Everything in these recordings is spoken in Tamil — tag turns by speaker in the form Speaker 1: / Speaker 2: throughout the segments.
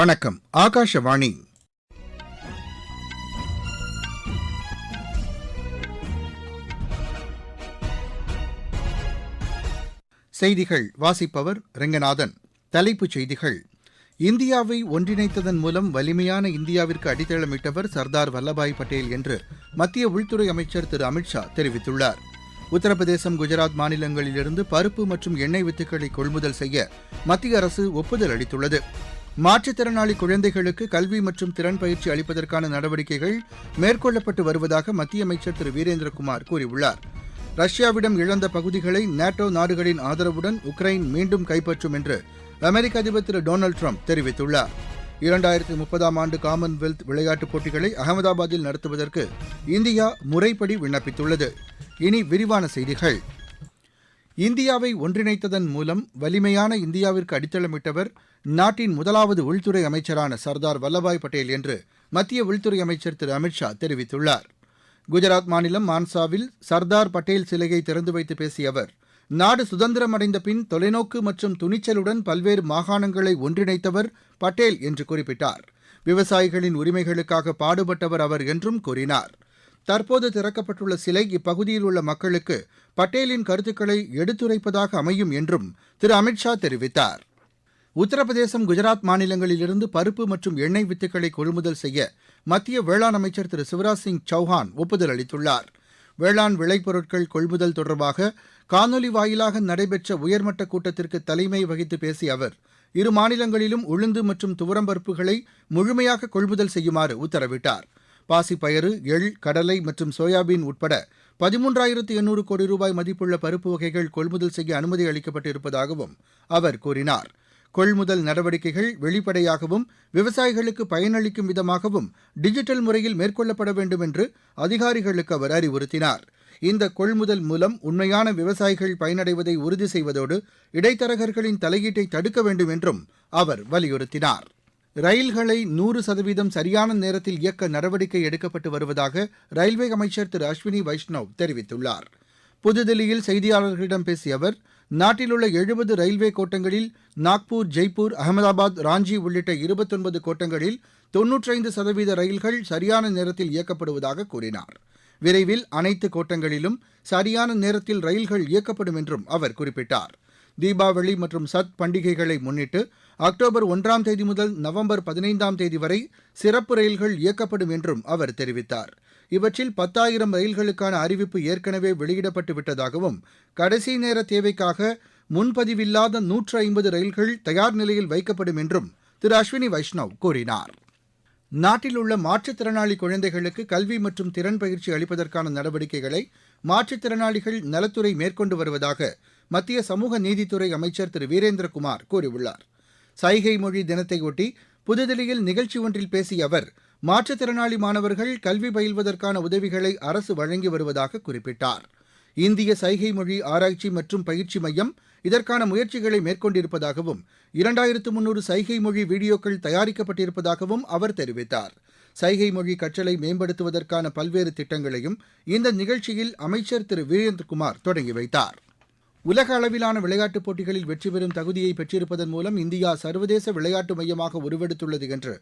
Speaker 1: வணக்கம் ஆகாஷவாணி செய்திகள் வாசிப்பவர் ரெங்கநாதன் தலைப்புச் செய்திகள் இந்தியாவை ஒன்றிணைத்ததன் மூலம் வலிமையான இந்தியாவிற்கு அடித்தளமிட்டவர் சர்தார் வல்லபாய் பட்டேல் என்று மத்திய உள்துறை அமைச்சர் திரு அமித்ஷா தெரிவித்துள்ளார் உத்தரப்பிரதேசம் குஜராத் மாநிலங்களிலிருந்து பருப்பு மற்றும் எண்ணெய் வித்துக்களை கொள்முதல் செய்ய மத்திய அரசு ஒப்புதல் அளித்துள்ளது மாற்றுத்திறனாளி குழந்தைகளுக்கு கல்வி மற்றும் திறன் பயிற்சி அளிப்பதற்கான நடவடிக்கைகள் மேற்கொள்ளப்பட்டு வருவதாக மத்திய அமைச்சர் திரு வீரேந்திரகுமார் கூறியுள்ளார் ரஷ்யாவிடம் இழந்த பகுதிகளை நேட்டோ நாடுகளின் ஆதரவுடன் உக்ரைன் மீண்டும் கைப்பற்றும் என்று அமெரிக்க அதிபர் திரு டொனால்டு ட்ரம்ப் தெரிவித்துள்ளார் இரண்டாயிரத்தி முப்பதாம் ஆண்டு காமன்வெல்த் விளையாட்டுப் போட்டிகளை அகமதாபாத்தில் நடத்துவதற்கு இந்தியா முறைப்படி விண்ணப்பித்துள்ளது இனி விரிவான செய்திகள் இந்தியாவை ஒன்றிணைத்ததன் மூலம் வலிமையான இந்தியாவிற்கு அடித்தளமிட்டவர் நாட்டின் முதலாவது உள்துறை அமைச்சரான சர்தார் வல்லபாய் பட்டேல் என்று மத்திய உள்துறை அமைச்சர் திரு அமித்ஷா தெரிவித்துள்ளார் குஜராத் மாநிலம் மான்சாவில் சர்தார் பட்டேல் சிலையை திறந்து வைத்து பேசிய அவர் நாடு சுதந்திரம் பின் தொலைநோக்கு மற்றும் துணிச்சலுடன் பல்வேறு மாகாணங்களை ஒன்றிணைத்தவர் பட்டேல் என்று குறிப்பிட்டார் விவசாயிகளின் உரிமைகளுக்காக பாடுபட்டவர் அவர் என்றும் கூறினார் தற்போது திறக்கப்பட்டுள்ள சிலை இப்பகுதியில் உள்ள மக்களுக்கு பட்டேலின் கருத்துக்களை எடுத்துரைப்பதாக அமையும் என்றும் திரு அமித் ஷா தெரிவித்தார் உத்தரப்பிரதேசம் குஜராத் மாநிலங்களிலிருந்து பருப்பு மற்றும் எண்ணெய் வித்துக்களை கொள்முதல் செய்ய மத்திய வேளாண் அமைச்சர் திரு சிவராஜ் சிங் சௌஹான் ஒப்புதல் அளித்துள்ளார் வேளாண் விளைபொருட்கள் கொள்முதல் தொடர்பாக காணொலி வாயிலாக நடைபெற்ற உயர்மட்ட கூட்டத்திற்கு தலைமை வகித்து பேசிய அவர் இரு மாநிலங்களிலும் உளுந்து மற்றும் துவரம்பருப்புகளை முழுமையாக கொள்முதல் செய்யுமாறு உத்தரவிட்டார் பாசிப்பயறு எள் கடலை மற்றும் சோயாபீன் உட்பட பதிமூன்றாயிரத்து எண்ணூறு கோடி ரூபாய் மதிப்புள்ள பருப்பு வகைகள் கொள்முதல் செய்ய அனுமதி அளிக்கப்பட்டு இருப்பதாகவும் அவர் கூறினார் கொள்முதல் நடவடிக்கைகள் வெளிப்படையாகவும் விவசாயிகளுக்கு பயனளிக்கும் விதமாகவும் டிஜிட்டல் முறையில் மேற்கொள்ளப்பட வேண்டும் என்று அதிகாரிகளுக்கு அவர் அறிவுறுத்தினார் இந்த கொள்முதல் மூலம் உண்மையான விவசாயிகள் பயனடைவதை உறுதி செய்வதோடு இடைத்தரகர்களின் தலையீட்டை தடுக்க வேண்டும் என்றும் அவர் வலியுறுத்தினார் ரயில்களை நூறு சதவீதம் சரியான நேரத்தில் இயக்க நடவடிக்கை எடுக்கப்பட்டு வருவதாக ரயில்வே அமைச்சர் திரு அஸ்வினி வைஷ்ணவ் தெரிவித்துள்ளார் புதுதில்லியில் செய்தியாளர்களிடம் பேசிய அவர் நாட்டிலுள்ள எழுபது ரயில்வே கோட்டங்களில் நாக்பூர் ஜெய்ப்பூர் அகமதாபாத் ராஞ்சி உள்ளிட்ட இருபத்தொன்பது கோட்டங்களில் தொன்னூற்றைந்து சதவீத ரயில்கள் சரியான நேரத்தில் இயக்கப்படுவதாக கூறினார் விரைவில் அனைத்து கோட்டங்களிலும் சரியான நேரத்தில் ரயில்கள் இயக்கப்படும் என்றும் அவர் குறிப்பிட்டார் தீபாவளி மற்றும் சத் பண்டிகைகளை முன்னிட்டு அக்டோபர் ஒன்றாம் தேதி முதல் நவம்பர் பதினைந்தாம் தேதி வரை சிறப்பு ரயில்கள் இயக்கப்படும் என்றும் அவர் தெரிவித்தார் இவற்றில் பத்தாயிரம் ரயில்களுக்கான அறிவிப்பு ஏற்கனவே வெளியிடப்பட்டு விட்டதாகவும் கடைசி நேர தேவைக்காக முன்பதிவில்லாத நூற்று ஐம்பது ரயில்கள் தயார் நிலையில் வைக்கப்படும் என்றும் திரு அஸ்வினி வைஷ்ணவ் கூறினார் நாட்டில் உள்ள மாற்றுத்திறனாளி குழந்தைகளுக்கு கல்வி மற்றும் திறன் பயிற்சி அளிப்பதற்கான நடவடிக்கைகளை மாற்றுத்திறனாளிகள் நலத்துறை மேற்கொண்டு வருவதாக மத்திய சமூக நீதித்துறை அமைச்சர் திரு வீரேந்திரகுமார் கூறியுள்ளார் சைகை மொழி தினத்தையொட்டி புதுதில்லியில் நிகழ்ச்சி ஒன்றில் பேசிய அவர் மாற்றுத்திறனாளி மாணவர்கள் கல்வி பயில்வதற்கான உதவிகளை அரசு வழங்கி வருவதாக குறிப்பிட்டார் இந்திய சைகை மொழி ஆராய்ச்சி மற்றும் பயிற்சி மையம் இதற்கான முயற்சிகளை மேற்கொண்டிருப்பதாகவும் இரண்டாயிரத்து முன்னூறு சைகை மொழி வீடியோக்கள் தயாரிக்கப்பட்டிருப்பதாகவும் அவர் தெரிவித்தார் சைகை மொழி கற்றலை மேம்படுத்துவதற்கான பல்வேறு திட்டங்களையும் இந்த நிகழ்ச்சியில் அமைச்சர் திரு வீரேந்திரகுமார் தொடங்கி வைத்தாா் உலக அளவிலான விளையாட்டுப் போட்டிகளில் வெற்றி பெறும் தகுதியை பெற்றிருப்பதன் மூலம் இந்தியா சர்வதேச விளையாட்டு மையமாக உருவெடுத்துள்ளது என்று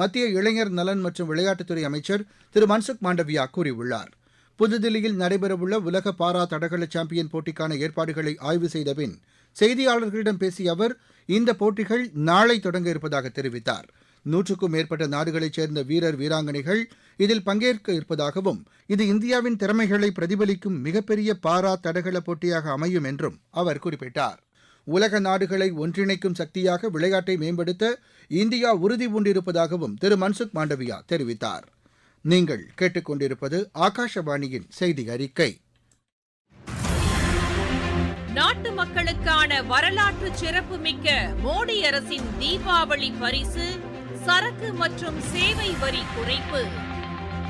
Speaker 1: மத்திய இளைஞர் நலன் மற்றும் விளையாட்டுத்துறை அமைச்சர் திரு மன்சுக் மாண்டவியா கூறியுள்ளார் புதுதில்லியில் நடைபெறவுள்ள உலக பாரா தடகள சாம்பியன் போட்டிக்கான ஏற்பாடுகளை ஆய்வு செய்த பின் செய்தியாளர்களிடம் பேசிய அவர் இந்த போட்டிகள் நாளை தொடங்க இருப்பதாக தெரிவித்தார் நூற்றுக்கும் மேற்பட்ட நாடுகளைச் சேர்ந்த வீரர் வீராங்கனைகள் இதில் பங்கேற்க இருப்பதாகவும் இது இந்தியாவின் திறமைகளை பிரதிபலிக்கும் மிகப்பெரிய பாரா தடகள போட்டியாக அமையும் என்றும் அவர் குறிப்பிட்டார் உலக நாடுகளை ஒன்றிணைக்கும் சக்தியாக விளையாட்டை மேம்படுத்த இந்தியா உறுதி பூண்டிருப்பதாகவும் திரு மன்சுக் மாண்டவியா தெரிவித்தார் நீங்கள் கேட்டுக்கொண்டிருப்பது ஆகாஷவாணியின் செய்தி அறிக்கை நாட்டு மக்களுக்கான வரலாற்று சிறப்புமிக்க மோடி அரசின் தீபாவளி பரிசு சரக்கு மற்றும் சேவை வரி குறைப்பு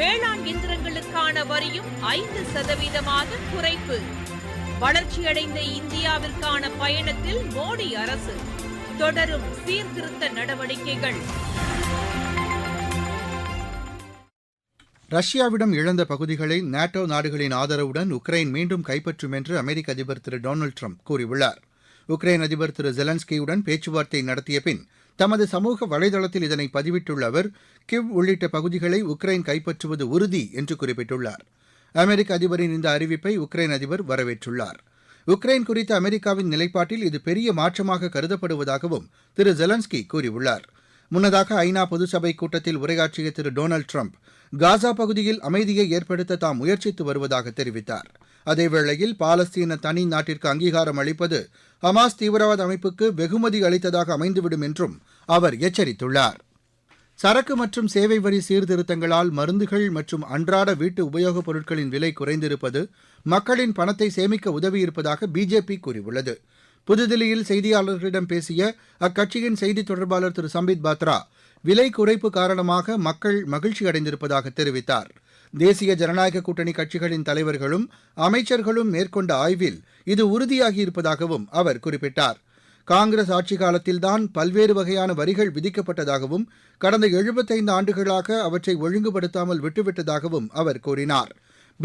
Speaker 1: வேளாண் இயந்திரங்களுக்கான வரியும் ஐந்து சதவீதமாக குறைப்பு வளர்ச்சியடைந்த இந்தியாவிற்கான பயணத்தில் மோடி அரசு தொடரும் சீர்திருத்த நடவடிக்கைகள் ரஷ்யாவிடம் இழந்த பகுதிகளை நேட்டோ நாடுகளின் ஆதரவுடன் உக்ரைன் மீண்டும் கைப்பற்றும் என்று அமெரிக்க அதிபர் திரு டொனால்டு ட்ரம்ப் கூறியுள்ளார் உக்ரைன் அதிபர் திரு ஜெலன்ஸ்கியுடன் பேச்சுவார்த்தை நடத்திய பின் தமது சமூக வலைதளத்தில் இதனை பதிவிட்டுள்ள அவர் கிவ் உள்ளிட்ட பகுதிகளை உக்ரைன் கைப்பற்றுவது உறுதி என்று குறிப்பிட்டுள்ளார் அமெரிக்க அதிபரின் இந்த அறிவிப்பை உக்ரைன் அதிபர் வரவேற்றுள்ளார் உக்ரைன் குறித்த அமெரிக்காவின் நிலைப்பாட்டில் இது பெரிய மாற்றமாக கருதப்படுவதாகவும் திரு ஜெலன்ஸ்கி கூறியுள்ளார் முன்னதாக ஐநா பொதுச்சபை கூட்டத்தில் உரையாற்றிய திரு டொனால்டு ட்ரம்ப் காசா பகுதியில் அமைதியை ஏற்படுத்த தாம் முயற்சித்து வருவதாக தெரிவித்தாா் அதேவேளையில் பாலஸ்தீன தனி நாட்டிற்கு அங்கீகாரம் அளிப்பது ஹமாஸ் தீவிரவாத அமைப்புக்கு வெகுமதி அளித்ததாக அமைந்துவிடும் என்றும் அவர் எச்சரித்துள்ளார் சரக்கு மற்றும் சேவை வரி சீர்திருத்தங்களால் மருந்துகள் மற்றும் அன்றாட வீட்டு உபயோகப் பொருட்களின் விலை குறைந்திருப்பது மக்களின் பணத்தை சேமிக்க உதவியிருப்பதாக பிஜேபி கூறியுள்ளது புதுதில்லியில் செய்தியாளர்களிடம் பேசிய அக்கட்சியின் செய்தி தொடர்பாளர் திரு சம்பித் பாத்ரா விலை குறைப்பு காரணமாக மக்கள் மகிழ்ச்சி அடைந்திருப்பதாக தெரிவித்தாா் தேசிய ஜனநாயக கூட்டணி கட்சிகளின் தலைவர்களும் அமைச்சர்களும் மேற்கொண்ட ஆய்வில் இது உறுதியாகியிருப்பதாகவும் அவர் குறிப்பிட்டார் காங்கிரஸ் ஆட்சி காலத்தில்தான் பல்வேறு வகையான வரிகள் விதிக்கப்பட்டதாகவும் கடந்த எழுபத்தைந்து ஆண்டுகளாக அவற்றை ஒழுங்குபடுத்தாமல் விட்டுவிட்டதாகவும் அவர் கூறினார்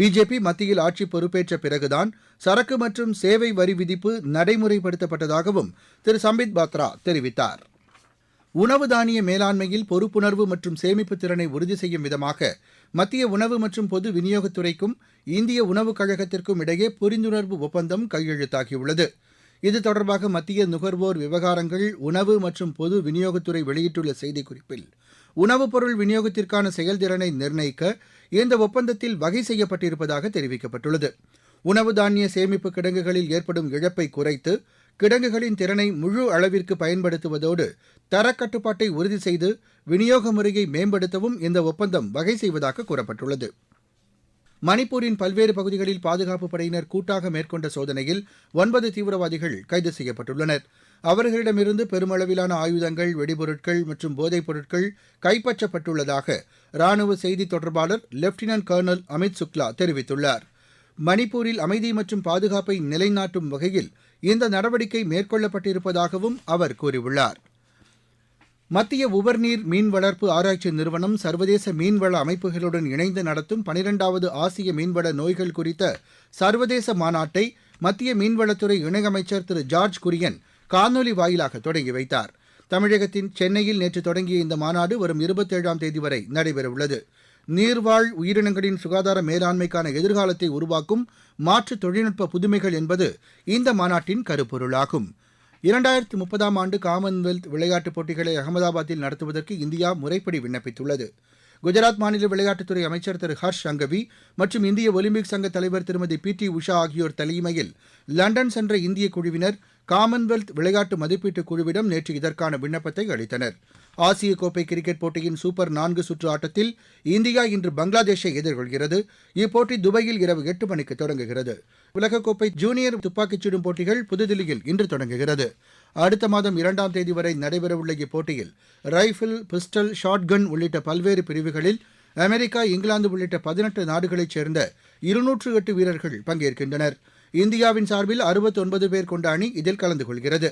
Speaker 1: பிஜேபி மத்தியில் ஆட்சி பொறுப்பேற்ற பிறகுதான் சரக்கு மற்றும் சேவை வரி விதிப்பு நடைமுறைப்படுத்தப்பட்டதாகவும் திரு சம்பித் பாத்ரா தெரிவித்தாா் உணவு தானிய மேலாண்மையில் பொறுப்புணர்வு மற்றும் சேமிப்பு திறனை உறுதி செய்யும் விதமாக மத்திய உணவு மற்றும் பொது விநியோகத்துறைக்கும் இந்திய உணவுக் கழகத்திற்கும் இடையே புரிந்துணர்வு ஒப்பந்தம் கையெழுத்தாகியுள்ளது இது தொடர்பாக மத்திய நுகர்வோர் விவகாரங்கள் உணவு மற்றும் பொது விநியோகத்துறை வெளியிட்டுள்ள செய்திக்குறிப்பில் உணவுப் பொருள் விநியோகத்திற்கான செயல்திறனை நிர்ணயிக்க இந்த ஒப்பந்தத்தில் வகை செய்யப்பட்டிருப்பதாக தெரிவிக்கப்பட்டுள்ளது உணவு தானிய சேமிப்பு கிடங்குகளில் ஏற்படும் இழப்பை குறைத்து கிடங்குகளின் திறனை முழு அளவிற்கு பயன்படுத்துவதோடு தரக்கட்டுப்பாட்டை உறுதி செய்து விநியோக முறையை மேம்படுத்தவும் இந்த ஒப்பந்தம் வகை செய்வதாக கூறப்பட்டுள்ளது மணிப்பூரின் பல்வேறு பகுதிகளில் பாதுகாப்புப் படையினர் கூட்டாக மேற்கொண்ட சோதனையில் ஒன்பது தீவிரவாதிகள் கைது செய்யப்பட்டுள்ளனர் அவர்களிடமிருந்து பெருமளவிலான ஆயுதங்கள் வெடிபொருட்கள் மற்றும் போதைப் பொருட்கள் கைப்பற்றப்பட்டுள்ளதாக ராணுவ செய்தி தொடர்பாளர் லெப்டினன்ட் கர்னல் அமித் சுக்லா தெரிவித்துள்ளார் மணிப்பூரில் அமைதி மற்றும் பாதுகாப்பை நிலைநாட்டும் வகையில் இந்த நடவடிக்கை மேற்கொள்ளப்பட்டிருப்பதாகவும் அவர் கூறியுள்ளார் மத்திய உவர்நீர் மீன்வளர்ப்பு ஆராய்ச்சி நிறுவனம் சர்வதேச மீன்வள அமைப்புகளுடன் இணைந்து நடத்தும் பனிரெண்டாவது ஆசிய மீன்வள நோய்கள் குறித்த சர்வதேச மாநாட்டை மத்திய மீன்வளத்துறை இணையமைச்சர் திரு ஜார்ஜ் குரியன் காணொலி வாயிலாக தொடங்கி வைத்தார் தமிழகத்தின் சென்னையில் நேற்று தொடங்கிய இந்த மாநாடு வரும் இருபத்தேழாம் தேதி வரை நடைபெறவுள்ளது நீர்வாழ் உயிரினங்களின் சுகாதார மேலாண்மைக்கான எதிர்காலத்தை உருவாக்கும் மாற்று தொழில்நுட்ப புதுமைகள் என்பது இந்த மாநாட்டின் கருப்பொருளாகும் இரண்டாயிரத்தி முப்பதாம் ஆண்டு காமன்வெல்த் விளையாட்டுப் போட்டிகளை அகமதாபாத்தில் நடத்துவதற்கு இந்தியா முறைப்படி விண்ணப்பித்துள்ளது குஜராத் மாநில விளையாட்டுத்துறை அமைச்சர் திரு ஹர்ஷ் அங்கவி மற்றும் இந்திய ஒலிம்பிக் சங்க தலைவர் திருமதி பி டி உஷா ஆகியோர் தலைமையில் லண்டன் சென்ற இந்திய குழுவினர் காமன்வெல்த் விளையாட்டு மதிப்பீட்டு குழுவிடம் நேற்று இதற்கான விண்ணப்பத்தை அளித்தனர் ஆசிய கோப்பை கிரிக்கெட் போட்டியின் சூப்பர் நான்கு சுற்று ஆட்டத்தில் இந்தியா இன்று பங்களாதேஷை எதிர்கொள்கிறது இப்போட்டி துபாயில் இரவு எட்டு மணிக்கு தொடங்குகிறது உலகக்கோப்பை ஜூனியர் துப்பாக்கிச் சுடும் போட்டிகள் புதுதில்லியில் இன்று தொடங்குகிறது அடுத்த மாதம் இரண்டாம் தேதி வரை நடைபெறவுள்ள இப்போட்டியில் ரைஃபிள் பிஸ்டல் ஷாட்கன் உள்ளிட்ட பல்வேறு பிரிவுகளில் அமெரிக்கா இங்கிலாந்து உள்ளிட்ட பதினெட்டு நாடுகளைச் சேர்ந்த இருநூற்று எட்டு வீரர்கள் பங்கேற்கின்றனர் இந்தியாவின் சார்பில் அறுபத்தொன்பது பேர் கொண்ட அணி இதில் கலந்து கொள்கிறது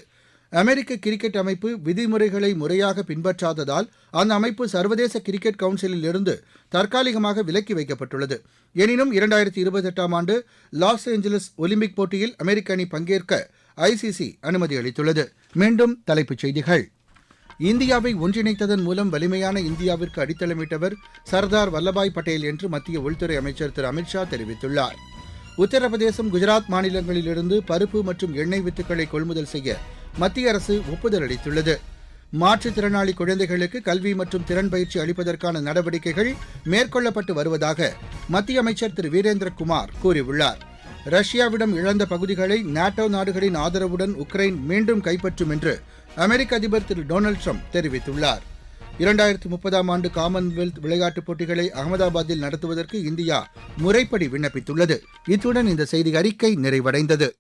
Speaker 1: அமெரிக்க கிரிக்கெட் அமைப்பு விதிமுறைகளை முறையாக பின்பற்றாததால் அந்த அமைப்பு சர்வதேச கிரிக்கெட் கவுன்சிலில் இருந்து தற்காலிகமாக விலக்கி வைக்கப்பட்டுள்ளது எனினும் இரண்டாயிரத்தி இருபத்தெட்டாம் ஆண்டு லாஸ் ஏஞ்சலஸ் ஒலிம்பிக் போட்டியில் அமெரிக்க அணி பங்கேற்க ஐசிசி அனுமதி அளித்துள்ளது மீண்டும் தலைப்புச் செய்திகள் இந்தியாவை ஒன்றிணைத்ததன் மூலம் வலிமையான இந்தியாவிற்கு அடித்தளமிட்டவர் சர்தார் வல்லபாய் பட்டேல் என்று மத்திய உள்துறை அமைச்சர் திரு அமித்ஷா தெரிவித்துள்ளார் உத்தரப்பிரதேசம் குஜராத் மாநிலங்களிலிருந்து பருப்பு மற்றும் எண்ணெய் வித்துக்களை கொள்முதல் செய்ய மத்திய அரசு ஒப்புதல் அளித்துள்ளது மாற்றுத்திறனாளி குழந்தைகளுக்கு கல்வி மற்றும் திறன் பயிற்சி அளிப்பதற்கான நடவடிக்கைகள் மேற்கொள்ளப்பட்டு வருவதாக மத்திய அமைச்சர் திரு வீரேந்திர குமார் கூறியுள்ளாா் ரஷ்யாவிடம் இழந்த பகுதிகளை நாட்டோ நாடுகளின் ஆதரவுடன் உக்ரைன் மீண்டும் கைப்பற்றும் என்று அமெரிக்க அதிபர் திரு டொனால்டு ட்ரம்ப் தெரிவித்துள்ளார் இரண்டாயிரத்து முப்பதாம் ஆண்டு காமன்வெல்த் விளையாட்டுப் போட்டிகளை அகமதாபாத்தில் நடத்துவதற்கு இந்தியா முறைப்படி விண்ணப்பித்துள்ளது இத்துடன் இந்த செய்தி அறிக்கை நிறைவடைந்தது